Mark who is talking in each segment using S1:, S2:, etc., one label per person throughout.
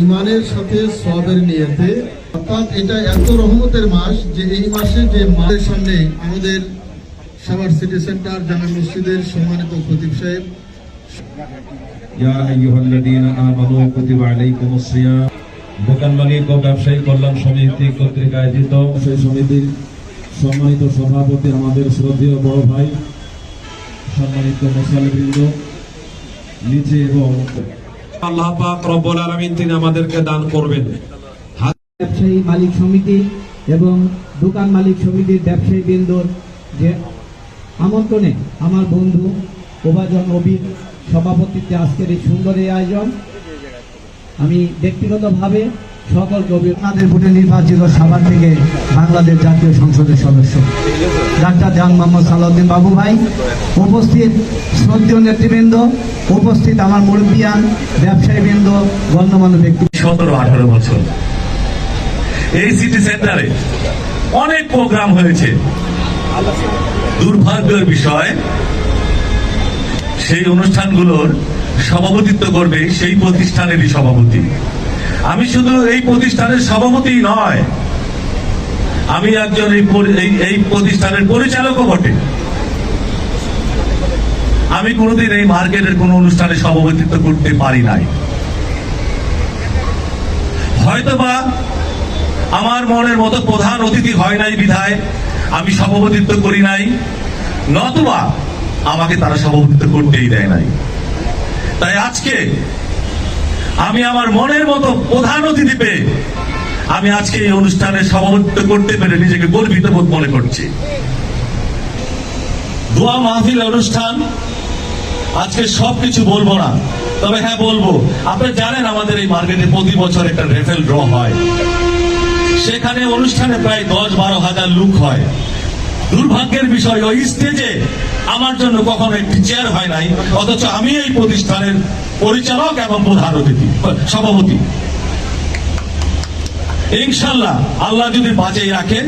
S1: ইমানের সাথে সবের নিয়েতে, অর্থাৎ এটা এত রহমতের মাস যে এই মাসে যে মাসের সামনে আমাদের সিটি সেন্টার, জামা মসজিদের সম্মানিত খতিব সাহেব।
S2: ব্যবসায়ী সমিতি সমিতির সম্মানিত সভাপতি আমাদের শ্রদ্ধেয় বড় ভাই, সম্মানিত নিচে এবং আল্লাহ পাক রব্বুল আলামিন তিনি আমাদেরকে দান করবেন।
S3: ব্যবসায়ী মালিক সমিতি এবং দোকান মালিক সমিতির ব্যবসায়ী বৃন্দর যে আমন্ত্রণে আমার বন্ধু ওবাজন অবির সভাপতিত্বে আজকের এই সুন্দর এই আয়োজন, আমি ব্যক্তিগতভাবে সকল কবি আপনাদের ভোটে নির্বাচিত সাভার থেকে বাংলাদেশ জাতীয় সংসদের সদস্য। ডাক্তার জান মোহাম্মদ সালাউদ্দিন বাবু ভাই, উপস্থিত শ্রদ্ধেয় নেতৃবৃন্দ, উপস্থিত আমার মুরব্বিয়ান, ব্যবসায়ীবৃন্দ, গণ্যমান্য ব্যক্তি।
S4: সতেরো, আঠারো বছর। এই সিটি সেন্টারে অনেক প্রোগ্রাম হয়েছে। দুর্ভাগ্যের বিষয়, সেই অনুষ্ঠানগুলোর সভাপতিত্ব করবে সেই প্রতিষ্ঠানেরই সভাপতি। আমি শুধু এই প্রতিষ্ঠানের সভাপতি নয়, আমি একজন এই পরি- এই- এই প্রতিষ্ঠানের পরিচালকও বটে। আমি কোনোদিন এই মার্কেটের কোনো অনুষ্ঠানে সভাপতিত্ব করতে পারি নাই। হয়তোবা আমার মনের মতো প্রধান অতিথি হয় নাই বিধায় আমি সভাপতিত্ব করি নাই, নতুবা আমাকে তারা সভাপতিত্ব করতেই দেয় নাই। তাই আজকে আমি আমার মনের মতো প্রধান অতিথি পেয়ে আমি আজকে এই অনুষ্ঠানে সভাপতিত্ব করতে পেরে নিজেকে গর্বিত বোধ মনে করছি। দোয়া মাহফিল অনুষ্ঠান, আজকে সবকিছু বলব না, তবে হ্যাঁ বলব আপনি জানেন আমাদের এই মার্কেটে প্রতি বছর একটা রেফেল ড্র হয়। সেখানে অনুষ্ঠানে প্রায় দশ বারো হাজার লোক হয়। দুর্ভাগ্যের বিষয়, ওই স্টেজে আমার জন্য কখনো একটি চেয়ার হয় নাই, অথচ আমি এই প্রতিষ্ঠানের পরিচালক এবং প্রধান অতিথি, সভাপতি। ইনশাল্লাহ আল্লাহ যদি বাঁচিয়ে রাখেন,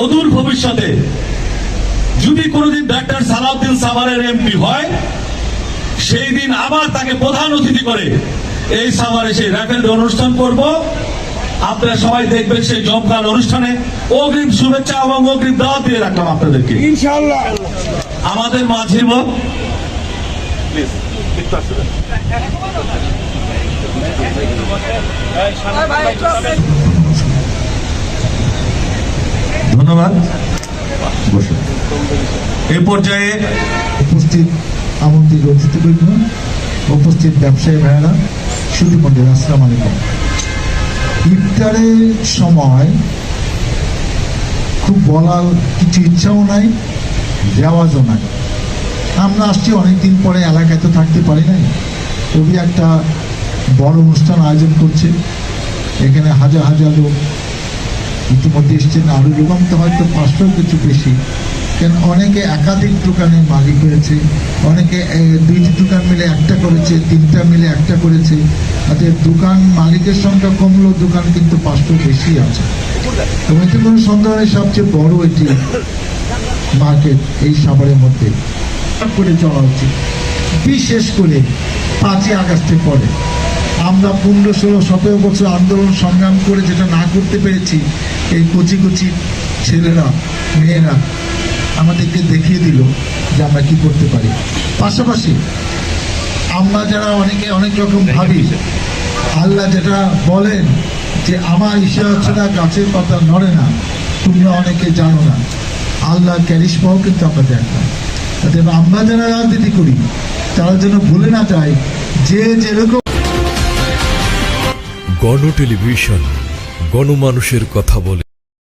S4: অদূর ভবিষ্যতে যদি কোনোদিন ডাক্তার সালাউদ্দিন সাভারের এমপি হয়, সেই দিন আবার তাকে প্রধান অতিথি করে এই সাভারে সেই র্যাফেল অনুষ্ঠান করব। আপনারা সবাই দেখবেন সেই জমকাল অনুষ্ঠানে অগ্রিম শুভেচ্ছা এবং অগ্রিম দাওয়াত দিয়ে রাখলাম আপনাদেরকে। আমাদের মাঝে ধন্যবাদ। এ পর্যায়ে
S5: উপস্থিত আমন্ত্রিত অতিথিবৃন্দ উপস্থিত ব্যবসায়ী ভাইয়েরা সুদী মন্দির আসসালাম আলাইকুম। ইফতারের সময় খুব বলার কিছু ইচ্ছাও নাই, রেওয়াজও নাই। আমরা আসছি অনেকদিন পরে, এলাকায় তো থাকতে পারি নাই। কবি একটা বড় অনুষ্ঠান আয়োজন করছে। এখানে হাজার হাজার লোক ইতিমধ্যে এসছেন। আরও লোক তো হয়তো পাঁচশো কিছু বেশি। কেন? অনেকে একাধিক দোকানের মালিক হয়েছে, অনেকে দুইটি দোকান মিলে একটা করেছে, তিনটা মিলে একটা করেছে। তাদের দোকান মালিকের সংখ্যা কমলেও দোকান কিন্তু পাঁচশো বেশি আছে। এবং এতে কোনো সন্দেহ নেই, সবচেয়ে বড় এটি মার্কেট এই সাভারের মধ্যে। করে চলা উচিত। বিশেষ করে পাঁচই আগস্টের পরে। আমরা পনেরো, ষোলো, সতেরো বছর আন্দোলন সংগ্রাম করে যেটা না করতে পেরেছি, এই কচি কচি ছেলেরা, মেয়েরা আমাদেরকে দেখিয়ে দিল যে আমরা কি করতে পারি। পাশাপাশি আমরা যারা অনেকে অনেক রকম ভাবি, আল্লাহ যেটা বলেন যে, আমার ঈশ্বর ছাড়া গাছের পাতা নড়ে না, তোমরা অনেকে জানো না। আল্লাহ ক্যারিশমাও কিন্তু আমরা দেখলাম অতএব আমরা যারা রাজনীতি করি, তারা যেন ভুলে না যায় যে যেরকম
S6: গণ টেলিভিশন গণমানুষের কথা বলে।